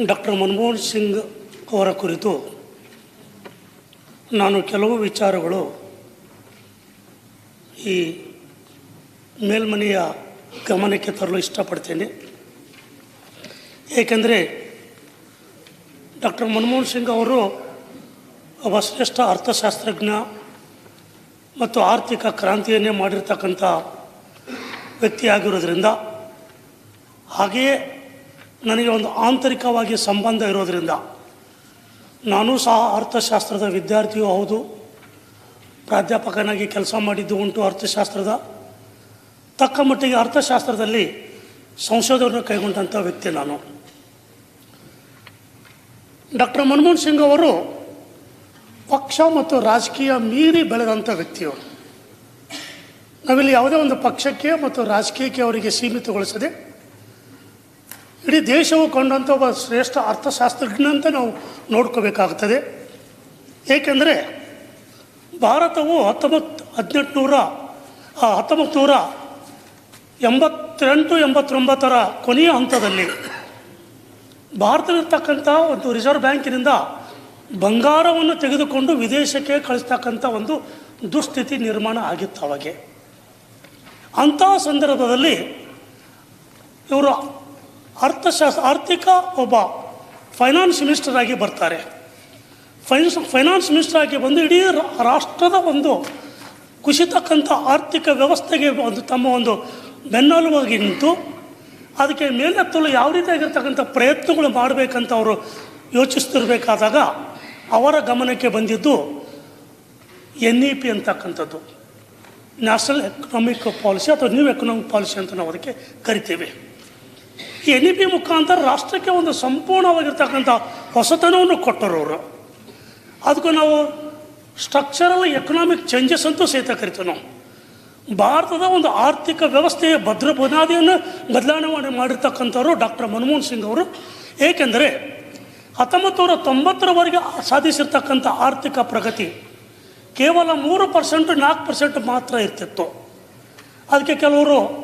Doctor Manmohan Singh ಅವರ ಕುರಿತು ನಾನು ಕೆಲವು ವಿಚಾರಗಳು ಈ ಮೇಲ್ಮನೆಯ ಗಮನಕ್ಕೆ ತರಲು ಇಷ್ಟಪಡ್ತೇನೆ. ಏಕೆಂದರೆ ಡಾಕ್ಟರ್ ಮನಮೋಹನ್ ಸಿಂಗ್ ಅವರು ಒಬ್ಬ ಶ್ರೇಷ್ಠ ಅರ್ಥಶಾಸ್ತ್ರಜ್ಞ ಮತ್ತು ಆರ್ಥಿಕ ಕ್ರಾಂತಿಯನ್ನೇ ಮಾಡಿರ್ತಕ್ಕಂಥ ವ್ಯಕ್ತಿಯಾಗಿರೋದ್ರಿಂದ ಹಾಗೆಯೇ ನನಗೆ ಒಂದು ಆಂತರಿಕವಾಗಿ ಸಂಬಂಧ ಇರೋದರಿಂದ ನಾನು ಸಹ ಅರ್ಥಶಾಸ್ತ್ರದ ವಿದ್ಯಾರ್ಥಿಯೂ ಹೌದು. ಪ್ರಾಧ್ಯಾಪಕನಾಗಿ ಕೆಲಸ ಮಾಡಿದ್ದು ಉಂಟು ಅರ್ಥಶಾಸ್ತ್ರದ. ತಕ್ಕ ಮಟ್ಟಿಗೆ ಅರ್ಥಶಾಸ್ತ್ರದಲ್ಲಿ ಸಂಶೋಧನೆ ಕೈಗೊಂಡಂಥ ವ್ಯಕ್ತಿ ನಾನು. ಡಾಕ್ಟರ್ ಮನಮೋಹನ್ ಸಿಂಗ್ ಅವರು ಪಕ್ಷ ಮತ್ತು ರಾಜಕೀಯ ಮೀರಿ ಬೆಳೆದಂಥ ವ್ಯಕ್ತಿಯವರು ನಾವಿಲ್ಲಿ ಯಾವುದೇ ಒಂದು ಪಕ್ಷಕ್ಕೆ ಮತ್ತು ರಾಜಕೀಯಕ್ಕೆ ಅವರಿಗೆ ಸೀಮಿತಗೊಳಿಸದೆ ಇಡೀ ದೇಶವು ಕೊಂಡಂಥ ಒಬ್ಬ ಶ್ರೇಷ್ಠ ಅರ್ಥಶಾಸ್ತ್ರಜ್ಞ ಅಂತ ನಾವು ನೋಡ್ಕೋಬೇಕಾಗ್ತದೆ. ಏಕೆಂದರೆ ಭಾರತವು ಹತ್ತೊಂಬತ್ತು, ಹದಿನೆಂಟುನೂರ ಹತ್ತೊಂಬತ್ತು ನೂರ ಎಂಬತ್ತೆಂಟು, ಎಂಬತ್ತೊಂಬತ್ತರ ಕೊನೆಯ ಹಂತದಲ್ಲಿ ಭಾರತದಲ್ಲಿರ್ತಕ್ಕಂಥ ಒಂದು ರಿಸರ್ವ್ ಬ್ಯಾಂಕಿನಿಂದ ಬಂಗಾರವನ್ನು ತೆಗೆದುಕೊಂಡು ವಿದೇಶಕ್ಕೆ ಕಳಿಸ್ತಕ್ಕಂಥ ಒಂದು ದುಸ್ಥಿತಿ ನಿರ್ಮಾಣ ಆಗಿತ್ತು ಅವಾಗೆ. ಅಂತಹ ಸಂದರ್ಭದಲ್ಲಿ ಇವರು ಅರ್ಥಶಾಸ್ತ್ರ, ಆರ್ಥಿಕ ಒಬ್ಬ ಫೈನಾನ್ಸ್ ಮಿನಿಸ್ಟರ್ ಆಗಿ ಬರ್ತಾರೆ. ಫೈನಾನ್ಸ್ ಫೈನಾನ್ಸ್ ಮಿನಿಸ್ಟರ್ ಆಗಿ ಬಂದು ಇಡೀ ರಾಷ್ಟ್ರದ ಒಂದು ಕುಸಿತಕ್ಕಂಥ ಆರ್ಥಿಕ ವ್ಯವಸ್ಥೆಗೆ ಒಂದು ತಮ್ಮ ಒಂದು ಬೆನ್ನೆಲುಬಾಗಿ ನಿಂತು ಅದಕ್ಕೆ ಮೇಲೆತ್ತಲು ಯಾವ ರೀತಿಯಾಗಿರ್ತಕ್ಕಂಥ ಪ್ರಯತ್ನಗಳು ಮಾಡಬೇಕಂತ ಅವರು ಯೋಚಿಸ್ತಿರ್ಬೇಕಾದಾಗ ಅವರ ಗಮನಕ್ಕೆ ಬಂದಿದ್ದು ಎನ್ ಇ ಪಿ ಅಂತಕ್ಕಂಥದ್ದು. ನ್ಯಾಷನಲ್ ಎಕನಾಮಿಕ್ ಪಾಲಿಸಿ ಅಥವಾ ನ್ಯೂ ಎಕನಾಮಿಕ್ ಪಾಲಿಸಿ ಅಂತ ನಾವು ಅದಕ್ಕೆ ಕರಿತೀವಿ. ಎನ್ ಇ ಪಿ ಮುಖಾಂತರ ರಾಷ್ಟ್ರಕ್ಕೆ ಒಂದು ಸಂಪೂರ್ಣವಾಗಿರ್ತಕ್ಕಂಥ ಹೊಸತನವನ್ನು ಕೊಟ್ಟರು ಅವರು. ಅದಕ್ಕೂ ನಾವು ಸ್ಟ್ರಕ್ಚರಲ್ ಎಕನಾಮಿಕ್ ಚೇಂಜಸ್ ಅಂತೂ ಸಹಿತ ಕರಿತೀವಿ ನಾವು. ಭಾರತದ ಒಂದು ಆರ್ಥಿಕ ವ್ಯವಸ್ಥೆಯ ಭದ್ರ ಬುನಾದಿಯನ್ನು ಬದಲಾವಣೆ ಮಾಡಿ ಮಾಡಿರ್ತಕ್ಕಂಥವ್ರು ಡಾಕ್ಟರ್ ಮನಮೋಹನ್ ಸಿಂಗ್ ಅವರು. ಏಕೆಂದರೆ ಹತ್ತೊಂಬತ್ತು ನೂರ ತೊಂಬತ್ತರವರೆಗೆ ಸಾಧಿಸಿರ್ತಕ್ಕಂಥ ಆರ್ಥಿಕ ಪ್ರಗತಿ ಕೇವಲ ಮೂರು ಪರ್ಸೆಂಟ್ ನಾಲ್ಕು ಪರ್ಸೆಂಟ್ ಮಾತ್ರ ಇರ್ತಿತ್ತು. ಅದಕ್ಕೆ ಕೆಲವರು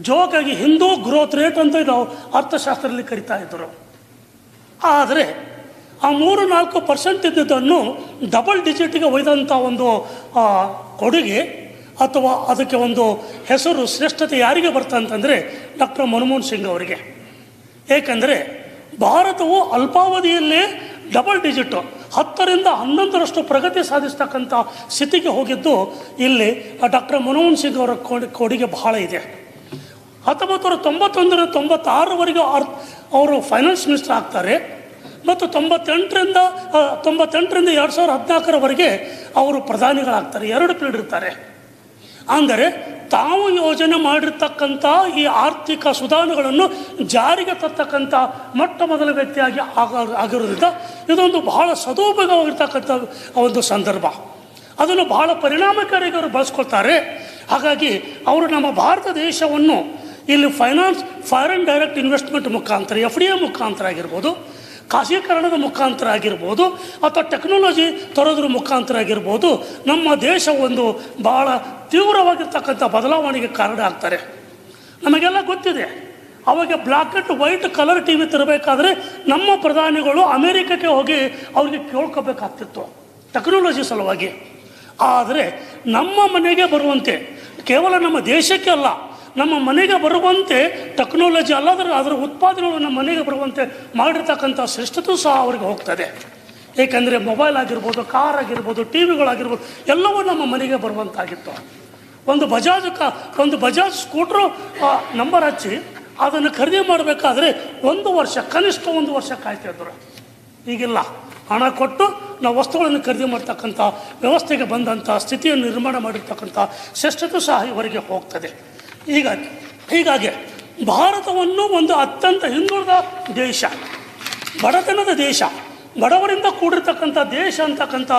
ಜೋಕಾಗಿ ಹಿಂದೂ ಗ್ರೋತ್ ರೇಟ್ ಅಂತ ನಾವು ಅರ್ಥಶಾಸ್ತ್ರದಲ್ಲಿ ಕರಿತಾ ಇದ್ದರು ಆದರೆ ಆ ಮೂರು ನಾಲ್ಕು ಪರ್ಸೆಂಟ್ ಇದ್ದಿದ್ದನ್ನು ಡಬಲ್ ಡಿಜಿಟ್ಗೆ ಒಯ್ದಂಥ ಒಂದು ಕೊಡುಗೆ ಅಥವಾ ಅದಕ್ಕೆ ಒಂದು ಹೆಸರು ಶ್ರೇಷ್ಠತೆ ಯಾರಿಗೆ ಬರ್ತಾ ಅಂತಂದರೆ ಡಾಕ್ಟರ್ ಮನಮೋಹನ್ ಸಿಂಗ್ ಅವರಿಗೆ. ಏಕೆಂದರೆ ಭಾರತವು ಅಲ್ಪಾವಧಿಯಲ್ಲೇ ಡಬಲ್ ಡಿಜಿಟು ಹತ್ತರಿಂದ ಹನ್ನೊಂದರಷ್ಟು ಪ್ರಗತಿ ಸಾಧಿಸ್ತಕ್ಕಂಥ ಸ್ಥಿತಿಗೆ ಹೋಗಿದ್ದು ಇಲ್ಲಿ ಡಾಕ್ಟರ್ ಮನಮೋಹನ್ ಸಿಂಗ್ ಅವರ ಕೊಡು- ಕೊಡುಗೆ ಬಹಳ ಇದೆ. ಹತ್ತೊಂಬತ್ತು ನೂರ ತೊಂಬತ್ತೊಂದರ ತೊಂಬತ್ತಾರವರೆಗೆ ಆರ್ ಅವರು ಫೈನಾನ್ಸ್ ಮಿನಿಸ್ಟರ್ ಆಗ್ತಾರೆ. ಮತ್ತು ತೊಂಬತ್ತೆಂಟರಿಂದ ತೊಂಬತ್ತೆಂಟರಿಂದ ಎರಡು ಸಾವಿರದ ಹದಿನಾಲ್ಕರವರೆಗೆ ಅವರು ಪ್ರಧಾನಿಗಳಾಗ್ತಾರೆ. ಎರಡು ಪೀರಿಯಡ್ ಇರ್ತಾರೆ. ಅಂದರೆ ತಾವು ಯೋಜನೆ ಮಾಡಿರ್ತಕ್ಕಂಥ ಈ ಆರ್ಥಿಕ ಸುಧಾರಣೆಗಳನ್ನು ಜಾರಿಗೆ ತರ್ತಕ್ಕಂಥ ಮೊಟ್ಟ ಮೊದಲ ವ್ಯಕ್ತಿಯಾಗಿ ಆಗ ಆಗಿರೋದ್ರಿಂದ ಇದೊಂದು ಬಹಳ ಸದುಪಯೋಗವಾಗಿರ್ತಕ್ಕಂಥ ಒಂದು ಸಂದರ್ಭ. ಅದನ್ನು ಬಹಳ ಪರಿಣಾಮಕಾರಿಯಾಗಿ ಅವರು ಬಳಸ್ಕೊಳ್ತಾರೆ. ಹಾಗಾಗಿ ಅವರು ನಮ್ಮ ಭಾರತ ದೇಶವನ್ನು ಇಲ್ಲಿ ಫೈನಾನ್ಸ್ ಫಾರಿನ್ ಡೈರೆಕ್ಟ್ ಇನ್ವೆಸ್ಟ್ಮೆಂಟ್ ಮುಖಾಂತರ ಎಫ್ ಡಿ ಎ ಮುಖಾಂತರ ಆಗಿರ್ಬೋದು, ಖಾಸಗೀಕರಣದ ಮುಖಾಂತರ ಆಗಿರ್ಬೋದು, ಅಥವಾ ಟೆಕ್ನಾಲಜಿ ತರೋದ್ರ ಮುಖಾಂತರ ಆಗಿರ್ಬೋದು, ನಮ್ಮ ದೇಶ ಒಂದು ಭಾಳ ತೀವ್ರವಾಗಿರ್ತಕ್ಕಂಥ ಬದಲಾವಣೆಗೆ ಕಾರಣ ಆಗ್ತಾರೆ. ನಮಗೆಲ್ಲ ಗೊತ್ತಿದೆ, ಅವಾಗ black and white colour T V ತರಬೇಕಾದ್ರೆ ನಮ್ಮ ಪ್ರಧಾನಿಗಳು ಅಮೇರಿಕಕ್ಕೆ ಹೋಗಿ ಅವ್ರಿಗೆ ಕೇಳ್ಕೋಬೇಕಾಗ್ತಿತ್ತು ಟೆಕ್ನಾಲಜಿ ಸಲುವಾಗಿ. ಆದರೆ ನಮ್ಮ ಮನೆಗೆ ಬರುವಂತೆ, ಕೇವಲ ನಮ್ಮ ದೇಶಕ್ಕೆ ಅಲ್ಲ ನಮ್ಮ ಮನೆಗೆ ಬರುವಂತೆ ಟೆಕ್ನಾಲಜಿ ಅಲ್ಲದರ ಅದರ ಉತ್ಪಾದನೆಗಳು ನಮ್ಮ ಮನೆಗೆ ಬರುವಂತೆ ಮಾಡಿರ್ತಕ್ಕಂಥ ಶ್ರೇಷ್ಠತೆಯೂ ಸಹ ಅವರಿಗೆ ಹೋಗ್ತದೆ. ಏಕೆಂದರೆ ಮೊಬೈಲ್ ಆಗಿರ್ಬೋದು ಕಾರ್ ಆಗಿರ್ಬೋದು ಟಿ ವಿಗಳಾಗಿರ್ಬೋದು ಎಲ್ಲವೂ ನಮ್ಮ ಮನೆಗೆ ಬರುವಂತಾಗಿತ್ತು. ಒಂದು ಬಜಾಜ್ ಕ, ಒಂದು ಬಜಾಜ್ ಸ್ಕೂಟ್ರು ನಂಬರ್ ಹಚ್ಚಿ ಅದನ್ನು ಖರೀದಿ ಮಾಡಬೇಕಾದ್ರೆ ಒಂದು ವರ್ಷ, ಕನಿಷ್ಠ ಒಂದು ವರ್ಷ ಕಾಯ್ತಿದ್ರು ಈಗಿಲ್ಲ. ಹಣ ಕೊಟ್ಟು ನಾವು ವಸ್ತುಗಳನ್ನು ಖರೀದಿ ಮಾಡ್ತಕ್ಕಂಥ ವ್ಯವಸ್ಥೆಗೆ ಬಂದಂಥ ಸ್ಥಿತಿಯನ್ನು ನಿರ್ಮಾಣ ಮಾಡಿರ್ತಕ್ಕಂಥ ಶ್ರೇಷ್ಠತೆ ಸಹ ಇವರಿಗೆ ಹೋಗ್ತದೆ. ಹೀಗಾಗಿ ಹೀಗಾಗಿ ಭಾರತವನ್ನು ಒಂದು ಅತ್ಯಂತ ಹಿಂದುಳಿದ ದೇಶ, ಬಡತನದ ದೇಶ, ಬಡವರಿಂದ ಕೂಡಿರ್ತಕ್ಕಂಥ ದೇಶ ಅಂತಕ್ಕಂಥ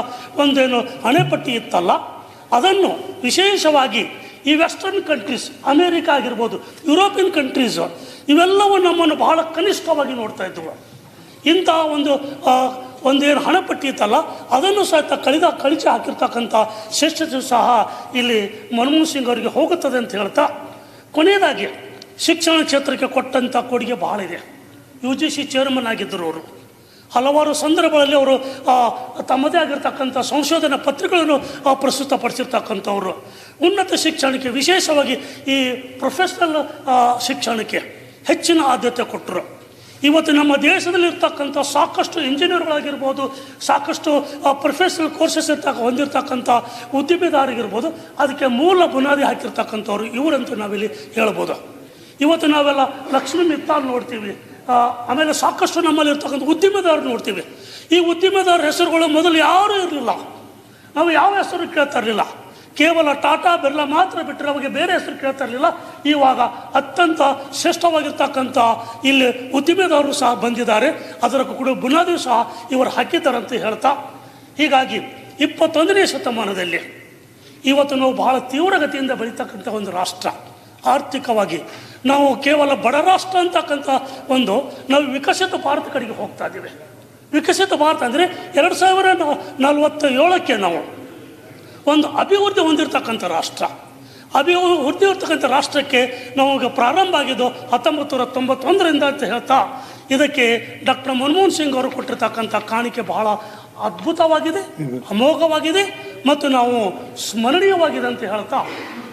ಒಂದೇನು ಹಣೆಪಟ್ಟಿ ಇತ್ತಲ್ಲ, ಅದನ್ನು ವಿಶೇಷವಾಗಿ ಈ ವೆಸ್ಟರ್ನ್ ಕಂಟ್ರೀಸ್ ಅಮೇರಿಕಾ ಆಗಿರ್ಬೋದು ಯುರೋಪಿಯನ್ ಕಂಟ್ರೀಸು ಇವೆಲ್ಲವೂ ನಮ್ಮನ್ನು ಬಹಳ ಕನಿಷ್ಠವಾಗಿ ನೋಡ್ತಾ ಇದ್ದವು. ಇಂಥ ಒಂದು ಒಂದೇನು ಹಣಪಟ್ಟಿ ಇತ್ತಲ್ಲ, ಅದನ್ನು ಸಹಿತ ಕಳಿದ ಕಳಿಸಿ ಹಾಕಿರ್ತಕ್ಕಂಥ ಶ್ರೇಷ್ಠತೆ ಸಹ ಇಲ್ಲಿ ಮನಮೋಹನ್ ಸಿಂಗ್ ಅವರಿಗೆ ಹೋಗುತ್ತದೆ ಅಂತ ಹೇಳ್ತಾ ಕೊನೆಯದಾಗಿ, ಶಿಕ್ಷಣ ಕ್ಷೇತ್ರಕ್ಕೆ ಕೊಟ್ಟಂಥ ಕೊಡುಗೆ ಬಹಳ ಇದೆ. ಯು ಜಿ ಸಿ ಚೇರ್ಮನ್ ಆಗಿದ್ದರು ಅವರು. ಹಲವಾರು ಸಂದರ್ಭಗಳಲ್ಲಿ ಅವರು ತಮ್ಮದೇ ಆಗಿರ್ತಕ್ಕಂಥ ಸಂಶೋಧನಾ ಪತ್ರಿಕೆಗಳನ್ನು ಪ್ರಸ್ತುತ ಪ್ರಸ್ತುತಪಡಿಸಿರ್ತಕ್ಕಂಥವ್ರು. ಉನ್ನತ ಶಿಕ್ಷಣಕ್ಕೆ ವಿಶೇಷವಾಗಿ ಈ ಪ್ರೊಫೆಷ್ನಲ್ ಶಿಕ್ಷಣಕ್ಕೆ ಹೆಚ್ಚಿನ ಆದ್ಯತೆ ಕೊಟ್ಟರು. ಇವತ್ತು ನಮ್ಮ ದೇಶದಲ್ಲಿ ಇರ್ತಕ್ಕಂಥ ಸಾಕಷ್ಟು ಇಂಜಿನಿಯರ್ಗಳಾಗಿರ್ಬೋದು, ಸಾಕಷ್ಟು ಪ್ರೊಫೆಷನಲ್ ಕೋರ್ಸಸ್ ಇರ್ತಕ್ಕ, ಹೊಂದಿರತಕ್ಕಂಥ ಉದ್ಯಮಿದಾರಿಗಿರ್ಬೋದು, ಅದಕ್ಕೆ ಮೂಲ ಬುನಾದಿ ಹಾಕಿರ್ತಕ್ಕಂಥವ್ರು ಇವರಂತ ನಾವಿಲ್ಲಿ ಹೇಳ್ಬೋದು. ಇವತ್ತು ನಾವೆಲ್ಲ ಲಕ್ಷ್ಮೀ ಮಿತ್ತಾಲ್ ನೋಡ್ತೀವಿ ಆಮೇಲೆ ಸಾಕಷ್ಟು ನಮ್ಮಲ್ಲಿ ಇರ್ತಕ್ಕಂಥ ಉದ್ದಿಮೆದಾರರು ನೋಡ್ತೀವಿ. ಈ ಉದ್ದಿಮೆದಾರರ ಹೆಸರುಗಳು ಮೊದಲು ಯಾರೂ ಇರಲಿಲ್ಲ. ನಾವು ಯಾವ ಹೆಸರು ಕೇಳ್ತಾ ಇರಲಿಲ್ಲ. ಕೇವಲ ಟಾಟಾ ಬಿರ್ಲಾ ಮಾತ್ರ ಬಿಟ್ಟರೆ ಅವಾಗ ಬೇರೆ ಹೆಸರು ಕೇಳ್ತಾ ಇರಲಿಲ್ಲ. ಇವಾಗ ಅತ್ಯಂತ ಶ್ರೇಷ್ಠವಾಗಿರ್ತಕ್ಕಂಥ ಇಲ್ಲಿ ಉದ್ದಿಮೆದಾರರು ಸಹ ಬಂದಿದ್ದಾರೆ. ಅದರ ಕೂಡ ಬುನಾದಿ ಸಹ ಇವರು ಹಾಕಿದ್ದಾರಂತ ಹೇಳ್ತಾ. ಹೀಗಾಗಿ ಇಪ್ಪತ್ತೊಂದನೇ ಶತಮಾನದಲ್ಲಿ ಇವತ್ತು ನಾವು ಬಹಳ ತೀವ್ರಗತಿಯಿಂದ ಬೆಳೀತಕ್ಕಂಥ ಒಂದು ರಾಷ್ಟ್ರ. ಆರ್ಥಿಕವಾಗಿ ನಾವು ಕೇವಲ ಬಡ ರಾಷ್ಟ್ರ ಅಂತಕ್ಕಂಥ ಒಂದು ನಾವು ವಿಕಸಿತ ಭಾರತ ಕಡೆಗೆ ಹೋಗ್ತಾ ಇದ್ದೀವಿ. ವಿಕಸಿತ ಭಾರತ ಅಂದರೆ ಎರಡು ಸಾವಿರ ನಲವತ್ತ ಏಳಕ್ಕೆ ನಾವು ಒಂದು ಅಭಿವೃದ್ಧಿ ಹೊಂದಿರತಕ್ಕಂಥ ರಾಷ್ಟ್ರ. ಅಭಿವೃದ್ಧಿ ಇರ್ತಕ್ಕಂಥ ರಾಷ್ಟ್ರಕ್ಕೆ ನಾವು ಪ್ರಾರಂಭ ಆಗಿದ್ದು ಹತ್ತೊಂಬತ್ತು ನೂರ ತೊಂಬತ್ತೊಂದರಿಂದ ಅಂತ ಹೇಳ್ತಾ ಇದಕ್ಕೆ ಡಾಕ್ಟರ್ ಮನಮೋಹನ್ ಸಿಂಗ್ ಅವರು ಕೊಟ್ಟಿರ್ತಕ್ಕಂಥ ಕಾಣಿಕೆ ಬಹಳ ಅದ್ಭುತವಾಗಿದೆ ಅಮೋಘವಾಗಿದೆ ಮತ್ತು ನಾವು ಸ್ಮರಣೀಯವಾಗಿದೆ ಅಂತ ಹೇಳ್ತಾ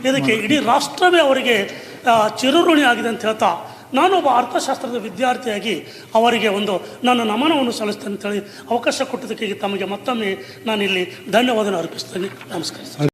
ಇದಕ್ಕೆ ಇಡೀ ರಾಷ್ಟ್ರವೇ ಅವರಿಗೆ ಚಿರುಋಣಿ ಚಿರಋಣಿ ಆಗಿದೆ ಅಂತ ಹೇಳ್ತಾ ನಾನೊಬ್ಬ ಅರ್ಥಶಾಸ್ತ್ರದ ವಿದ್ಯಾರ್ಥಿಯಾಗಿ ಅವರಿಗೆ ಒಂದು ನನ್ನ ನಮನವನ್ನು ಸಲ್ಲಿಸ್ತೇನೆ ಅಂತೇಳಿ ಅವಕಾಶ ಕೊಟ್ಟಿದ್ದಕ್ಕೆ ತಮಗೆ ಮತ್ತೊಮ್ಮೆ ನಾನಿಲ್ಲಿ ಧನ್ಯವಾದ ಅರ್ಪಿಸ್ತೇನೆ. ನಮಸ್ಕಾರ.